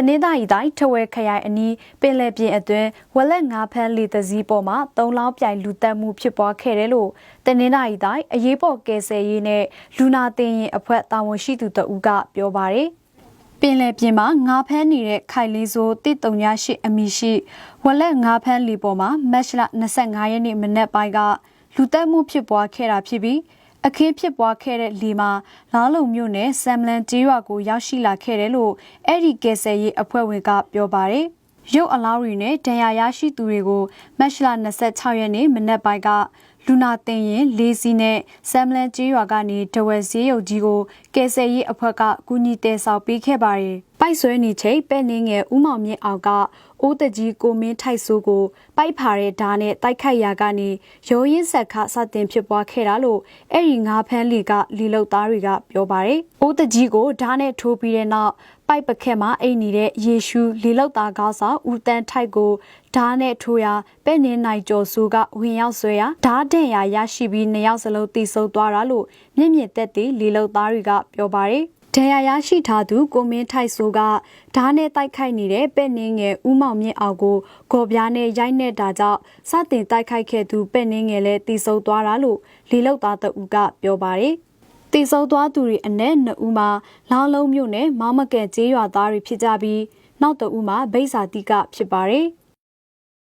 တနင်္သာရီတိုင်းထဝဲခရိုင်အနီးပင်လယ်ပြင်အတွင်းဝက်လက်ငါးဖမ်းလေတစည်းပေါ်မှာသုံးလောင်းပြိုင်လူတက်မှုဖြစ်ပွားခဲ့တယ်လို့တနင်္သာရီတိုင်းအရေးပေါ်ကယ်ဆယ်ရေးနဲ့လူနာတင်ရင်အဖွဲ့တာဝန်ရှိသူတဦးကပြောပါရယ်ပင်လယ်ပြင်မှာငါးဖမ်းနေတဲ့ခိုင်လေးစိုးတစ်တုံညာရှိအမီရှိဝက်လက်ငါးဖမ်းလေပေါ်မှာမတ်လ25ရက်နေ့မနက်ပိုင်းကလူတက်မှုဖြစ်ပွားခဲ့တာဖြစ်ပြီး အခင်းဖြစ်ပွားခဲ့တဲ့လီမှာလားလုံမြို့နယ်ဆမ်မလန်ကျေးရွာကိုရောက်ရှိလာခဲ့တယ်လို့အဲ့ဒီကယ်ဆယ်ရေးအဖွဲ့ဝင်ကပြောပါတယ်။ရုပ်အလောင်းတွေနဲ့ဒဏ်ရာရရှိသူတွေကိုမတ်လ26ရက်နေ့မနက်ပိုင်းကလူနာတင်ရင်လေးစီးနဲ့ဆမ်မလန်ကျေးရွာကနေဒဝယ်စည်းရုပ်ကြီးကိုကယ်ဆယ်ရေးအဖွဲ့ကကူညီတဲဆောက်ပေးခဲ့ပါတယ်။ ပိုက်ဆွဲနေချိန်ပဲ့နေငယ်ဦးမောင်မြင့်အောင်ကအိုးတကြီးကိုမင်းထိုက်ဆိုးကိုပိုက်ဖာတဲ့ဓာတ်နဲ့တိုက်ခိုက်ရာကနေရိုးရင်းဆက်ခစတင်ဖြစ်ပွားခဲ့တာလို့အဲ့ဒီငါးဖမ်းလီကလီလုတ်သားတွေကပြောပါတယ်။အိုးတကြီးကိုဓာတ်နဲ့ထိုးပြီးတဲ့နောက်ပိုက်ပခက်မှာအိတ်နေတဲ့ယေရှုလီလုတ်သားကောင်းဆောင်ဦးတန်းထိုက်ကိုဓာတ်နဲ့ထိုးရာပဲ့နေနိုင်ကျော်စုကဝင်ရောက်ဆွဲရာဓာတ်တဲ့ရာရရှိပြီးနှစ်ယောက်စလုံးတိဆုပ်သွားတာလို့မြင့်မြင့်တက်တဲ့လီလုတ်သားတွေကပြောပါတယ်။ ဒဏ်ရာရရှိထားသူကိုမင်းထိုက်ဆိုကဓားနဲ့တိုက်ခိုက်နေတဲ့ပဲ့နှင်းငယ်ဦးမောင်မြင့်အောင်ကိုဂေါ်ပြားနဲ့ရိုက်နေတာကြောင့်စတင်တိုက်ခိုက်ခဲ့သူပဲ့နှင်းငယ်လည်းတီဆုံသွားတာလို့လီလောက်သားတဦးကပြောပါတယ်။တီဆုံသွားသူတွေအနက်နှစ်ဦးမှာလောင်းလုံးမြို့နယ်မောင်မကဲကျေးရွာသားတွေဖြစ်ကြပြီးနောက်တဦးမှာဗိဇာတိကဖြစ်ပါတယ်။